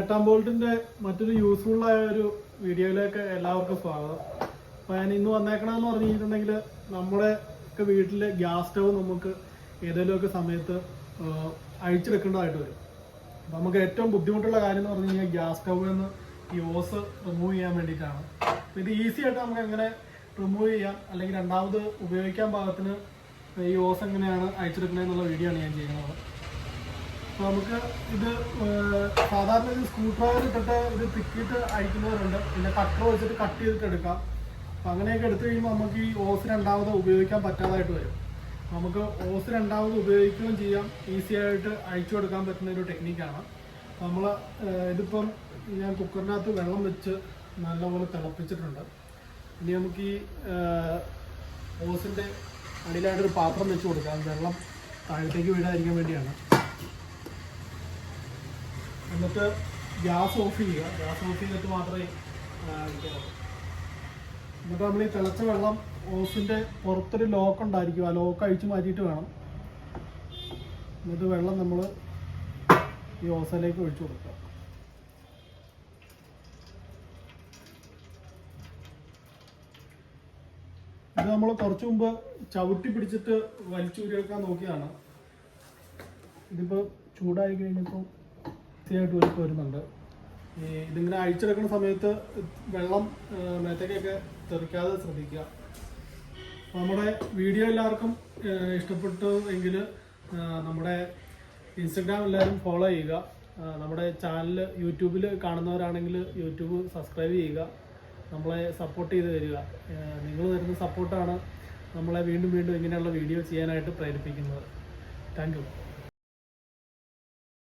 എട്ടാം ബോൾട്ടിന്റെ മറ്റൊരു യൂസ്ഫുൾ ആയ ഒരു വീഡിയോയിലേക്ക് എല്ലാവർക്കും സ്വാഗതം. അപ്പൊ ഞാൻ ഇന്ന് വന്നേക്കണമെന്ന് പറഞ്ഞിട്ടുണ്ടെങ്കിൽ നമ്മുടെ ഒക്കെ വീട്ടിലെ ഗ്യാസ് സ്റ്റവ് നമുക്ക് ഏതെങ്കിലുമൊക്കെ സമയത്ത് അഴിച്ചെടുക്കേണ്ടതായിട്ട് വരും. അപ്പൊ നമുക്ക് ഏറ്റവും ബുദ്ധിമുട്ടുള്ള കാര്യം എന്ന് പറഞ്ഞു കഴിഞ്ഞാൽ ഗ്യാസ് സ്റ്റവ് ഈ ഓസ് റിമൂവ് ചെയ്യാൻ വേണ്ടിയിട്ടാണ്. അപ്പൊ ഇത് ഈസി ആയിട്ട് നമുക്ക് എങ്ങനെ റിമൂവ് ചെയ്യാം? അല്ലെങ്കിൽ രണ്ടാമത് ഉപയോഗിക്കാൻ പാകത്തിന് ഈ ഓസ് എങ്ങനെയാണ് അയച്ചെടുക്കുന്നത് എന്നുള്ള വീഡിയോ ആണ് ഞാൻ ചെയ്യുന്നത്. അപ്പൊ നമുക്ക് ഇത് സാധാരണ ഒരു സ്ക്രൂ ഡ്രൈവർ ഇട്ടിട്ട് ഇത് തിക്കിയിട്ട് അയക്കുന്നവരുണ്ട് പിന്നെ കട്ടർ വെച്ചിട്ട് കട്ട് ചെയ്തിട്ട് എടുക്കാം. അപ്പൊ അങ്ങനെയൊക്കെ എടുത്തു കഴിയുമ്പോൾ നമുക്ക് ഈ ഓസ് രണ്ടാമത് ഉപയോഗിക്കാൻ പറ്റാതായിട്ട് വരും. നമുക്ക് ഓസ് രണ്ടാമത് ഉപയോഗിക്കുകയും ചെയ്യാം. ഈസി ആയിട്ട് അഴിച്ചു കൊടുക്കാൻ പറ്റുന്ന ഒരു ടെക്നിക്കാണ് നമ്മൾ ഇതിപ്പം ഞാൻ കുക്കറിനകത്ത് വെള്ളം വെച്ച് നല്ലപോലെ തിളപ്പിച്ചിട്ടുണ്ട്. ഇനി നമുക്ക് ഈ ഓസിന്റെ അടിയിലായിട്ടൊരു പാത്രം വെച്ച് കൊടുക്കാം. വെള്ളം താഴത്തേക്ക് വീഴാതിരിക്കാൻ വേണ്ടിയാണ്. എന്നിട്ട് ഗ്യാസ് ഓഫ് ചെയ്യുക. ഗ്യാസ് ഓഫ് ചെയ്തിട്ട് മാത്രമേ എന്നിട്ട് നമ്മൾ ഈ തിളച്ച വെള്ളം ഓസിന്റെ പുറത്തൊരു ലോക്ക് ഉണ്ടായിരിക്കും. ആ ലോക്ക് അഴിച്ചു മാറ്റിയിട്ട് വേണം. എന്നിട്ട് വെള്ളം നമ്മൾ ഈ ഓസയിലേക്ക് ഒഴിച്ചു കൊടുക്കുക. ഇത് നമ്മൾ കുറച്ച് മുമ്പ് ചവിട്ടി പിടിച്ചിട്ട് വലിച്ചൂരിയെടുക്കാൻ നോക്കിയതാണ്. ഇതിപ്പോൾ ചൂടായി കഴിഞ്ഞപ്പോൾ വൃത്തിയായിട്ട് ഒഴുക്ക് വരുന്നുണ്ട്. ഈ ഇതിങ്ങനെ അഴിച്ചെടുക്കുന്ന സമയത്ത് വെള്ളം മേത്തേക്കൊക്കെ തെറിക്കാതെ ശ്രദ്ധിക്കുക. നമ്മുടെ വീഡിയോ എല്ലാവർക്കും ഇഷ്ടപ്പെട്ടു എങ്കിൽ നമ്മുടെ ഇൻസ്റ്റഗ്രാം എല്ലാവരും ഫോളോ ചെയ്യുക. നമ്മുടെ ചാനൽ യൂട്യൂബിൽ കാണുന്നവരാണെങ്കിൽ യൂട്യൂബ് സബ്സ്ക്രൈബ് ചെയ്യുക. നമ്മളെ സപ്പോർട്ട് ചെയ്ത് തരിക. നിങ്ങൾ തരുന്ന സപ്പോർട്ടാണ് നമ്മളെ വീണ്ടും വീണ്ടും ഇങ്ങനെയുള്ള വീഡിയോ ചെയ്യാനായിട്ട് പ്രേരിപ്പിക്കുന്നത്. താങ്ക്